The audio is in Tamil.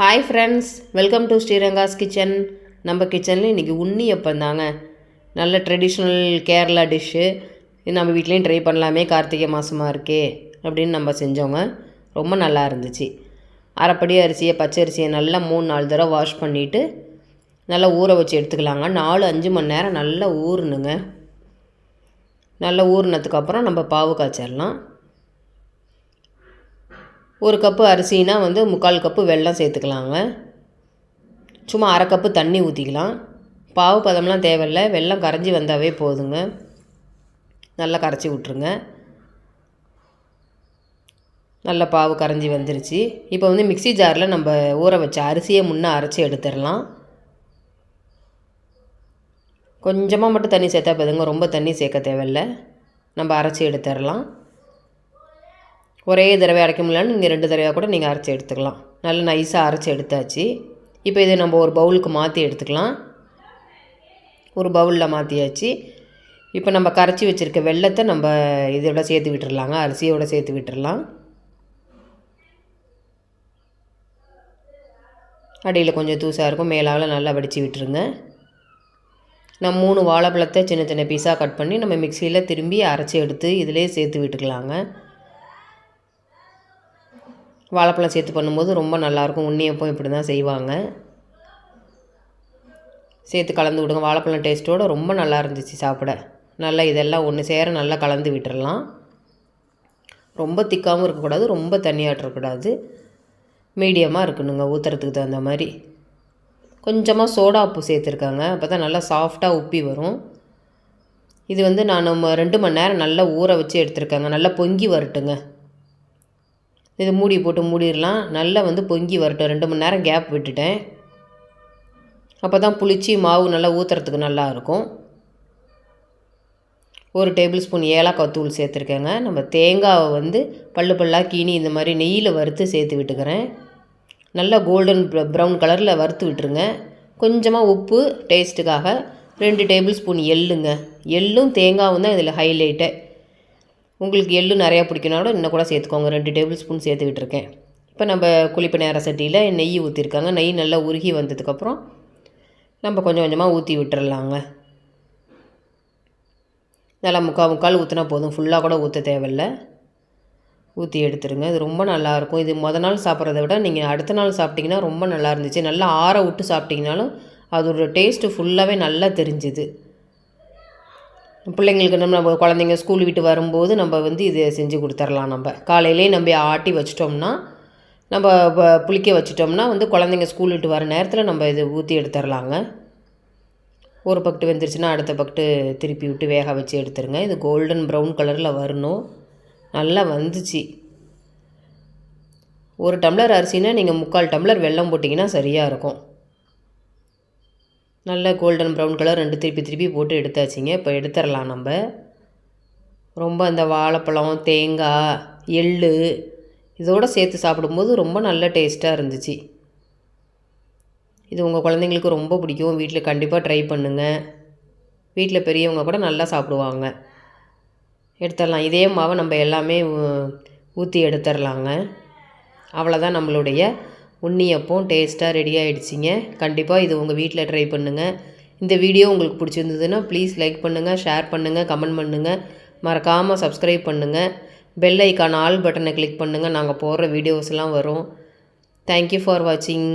Hi friends welcome to Sriranga's kitchen நம்ம கிச்சனில் இன்றைக்கி உண்ணி தாங்க. நல்ல ட்ரெடிஷ்னல் கேரளா டிஷ்ஷு இது நம்ம வீட்லேயும் ட்ரை பண்ணலாமே கார்த்திகை மாதமாக இருக்கே அப்படின்னு நம்ம செஞ்சோங்க. ரொம்ப நல்லா இருந்துச்சு. அரைப்படி அரிசியை பச்சை அரிசியை நல்லா மூணு நாலு தடவை வாஷ் பண்ணிவிட்டு நல்லா ஊற வச்சு எடுத்துக்கலாங்க. நாலு அஞ்சு மணி நேரம் நல்லா ஊறணுங்க. நல்லா ஊறினதுக்கப்புறம் நம்ம பாவு காய்ச்சிடலாம். ஒரு கப்பு அரிசினா வந்து முக்கால் கப்பு வெல்லம் சேர்த்துக்கலாங்க. சும்மா அரை கப்பு தண்ணி ஊற்றிக்கலாம் பாவு பதம்லாம் தேவையில்லை. வெல்லம் கரைஞ்சி வந்தாவே போதுங்க. நல்லா கரைச்சி விட்ருங்க நல்ல பாவு கரைஞ்சி வந்துருச்சு. இப்போ வந்து மிக்சி ஜாரில் நம்ம ஊற வச்ச அரிசியை முன்னே அரைச்சி எடுத்துடலாம். கொஞ்சமாக மட்டும் தண்ணி சேர்த்தா போதுங்க. ரொம்ப தண்ணி சேர்க்க தேவையில்லை. நம்ம அரைச்சி எடுத்துடலாம். ஒரே தடவை அரைக்க முடியலன்னு நீங்கள் ரெண்டு தடவையாக கூட நீங்கள் அரைச்சி எடுத்துக்கலாம். நல்லா நைஸாக அரைச்சி எடுத்தாச்சு. இப்போ இதை நம்ம ஒரு பவுலுக்கு மாற்றி எடுத்துக்கலாம். ஒரு பவுலில் மாற்றியாச்சு இப்போ நம்ம கரைச்சி வச்சுருக்க வெள்ளத்தை நம்ம இதோட சேர்த்து விட்டுறலாங்க. அரிசியோட சேர்த்து விட்டுறலாம். அடியில் கொஞ்சம் தூசாக இருக்கும். மேலாவில் நல்லா வடித்து விட்டுருங்க. நான் மூணு வாழைப்பழத்தை சின்ன சின்ன பீஸாக கட் பண்ணி நம்ம மிக்சியில் திரும்பி அரைச்சி எடுத்து இதிலே சேர்த்து விட்டுக்கலாங்க. வாழைப்பழம் சேர்த்து பண்ணும்போது ரொம்ப நல்லாயிருக்கும். உன்னியப்பம் இப்படி தான் செய்வாங்க. சேர்த்து கலந்து விடுங்க. வாழைப்பழம் டேஸ்ட்டோடு ரொம்ப நல்லா இருந்துச்சு சாப்பிட. நல்லா இதெல்லாம் ஒன்று சேர நல்லா கலந்து விட்டுடலாம் ரொம்ப திக்காகவும் இருக்கக்கூடாது ரொம்ப தண்ணியாட்டக்கூடாது மீடியமாக இருக்கணுங்க ஊற்றுறதுக்கு தகுந்த மாதிரி. கொஞ்சமாக சோடா உப்பு சேர்த்துருக்காங்க. அப்போ தான் நல்லா சாஃப்டாக உப்பி வரும். இது வந்து நான் நம்ம ரெண்டு மணி நேரம் நல்லா ஊற வச்சு எடுத்துருக்கேங்க. நல்லா பொங்கி வரட்டுங்க. இது மூடி போட்டு மூடிடலாம். நல்லா வந்து பொங்கி வரட்டும். ரெண்டு மணி நேரம் கேப் விட்டுட்டேன். அப்போ தான் புளிச்சி மாவு நல்லா ஊற்றுறதுக்கு நல்லா இருக்கும். ஒரு டேபிள் ஸ்பூன் ஏலக்காய் தூள் சேர்த்துருக்கேங்க. நம்ம தேங்காவை வந்து பல்லு பல்லாக கீனி இந்த மாதிரி நெய்யில் வறுத்து சேர்த்து விட்டுக்கிறேன். நல்லா கோல்டன் ப்ரௌன் கலரில் வறுத்து விட்டுருங்க. கொஞ்சமாக உப்பு டேஸ்ட்டுக்காக ரெண்டு டேபிள் ஸ்பூன் எள்ளுங்க. எள்ளும் தேங்காவும் தான் இதில் ஹைலைட்டு உங்களுக்கு எள்ளு நிறையா பிடிக்கனாலும் இன்னும் கூட சேர்த்துக்கோங்க. ரெண்டு டேபிள் ஸ்பூன் சேர்த்து விட்டுருக்கேன் இப்போ நம்ம குளிப்பு நேர சட்டியில் நெய் ஊற்றிருக்காங்க நெய் நல்லா உருகி வந்ததுக்கப்புறம் நம்ம கொஞ்சம் கொஞ்சமாக ஊற்றி விட்டுறலாங்க. நல்லா முக்கால் முக்கால் ஊற்றினா போதும். ஃபுல்லாக கூட ஊற்ற தேவையில்ல. ஊற்றி எடுத்துருங்க. இது ரொம்ப நல்லாயிருக்கும் இது மொதல் நாள் சாப்பிட்றத விட நீங்கள் அடுத்த நாள் சாப்பிட்டிங்கன்னா ரொம்ப நல்லா இருந்துச்சு. நல்லா ஆற விட்டு சாப்பிட்டிங்கனாலும் அதோட டேஸ்ட்டு ஃபுல்லாகவே நல்லா தெரிஞ்சுது. பிள்ளைங்களுக்கு நம்ம குழந்தைங்க ஸ்கூல் விட்டு வரும்போது நம்ம வந்து இதை செஞ்சு கொடுத்துர்லாம் நம்ம. காலையிலே நம்ம ஆட்டி வச்சிட்டோம்னா நம்ம புளிக்க வச்சிட்டோம்னா வந்து குழந்தைங்க ஸ்கூல் விட்டு வர நேரத்தில் நம்ம இதை ஊற்றி எடுத்துடலாங்க. ஒரு பக்கத்து வெந்துருச்சுன்னா அடுத்த பக்கத்து திருப்பி விட்டு வேக வச்சு எடுத்துருங்க. இது கோல்டன் ப்ரௌன் கலரில் வரணும். நல்லா வந்துச்சு. ஒரு டம்ளர் அரிசினா நீங்கள் முக்கால் டம்ளர் வெல்லம் போட்டிங்கன்னா சரியாக இருக்கும். நல்ல கோல்டன் ப்ரௌன் கலர் ரெண்டு திருப்பி திருப்பி போட்டு எடுத்தாச்சுங்க. இப்போ எடுத்துடலாம் நம்ம. ரொம்ப அந்த வாழைப்பழம் தேங்காய் எள் இதோடு சேர்த்து சாப்பிடும்போது ரொம்ப நல்ல டேஸ்ட்டாக இருந்துச்சு. இது உங்கள் குழந்தைங்களுக்கு ரொம்ப பிடிக்கும். வீட்டில் கண்டிப்பாக ட்ரை பண்ணுங்கள் வீட்டில் பெரியவங்க கூட நல்லா சாப்பிடுவாங்க. எடுத்துடலாம். இதே மாவை நம்ம எல்லாமே ஊற்றி எடுத்துடலாங்க. அவ்வளோதான் நம்மளுடைய உண்ணியப்பம் டேஸ்ட்டாக ரெடி ஆகிடுச்சிங்க கண்டிப்பாக இது உங்கள் வீட்டில் ட்ரை பண்ணுங்கள் இந்த வீடியோ உங்களுக்கு பிடிச்சிருந்ததுன்னா ப்ளீஸ் லைக் பண்ணுங்கள் ஷேர் பண்ணுங்கள் கமெண்ட் பண்ணுங்கள் மறக்காமல் சப்ஸ்கிரைப் பண்ணுங்கள் பெல் ஐக்கான ஆல் பட்டனை கிளிக் பண்ணுங்கள் நாங்கள் போடுற வீடியோஸ்லாம் வரும். தேங்க்யூ ஃபார் வாட்சிங்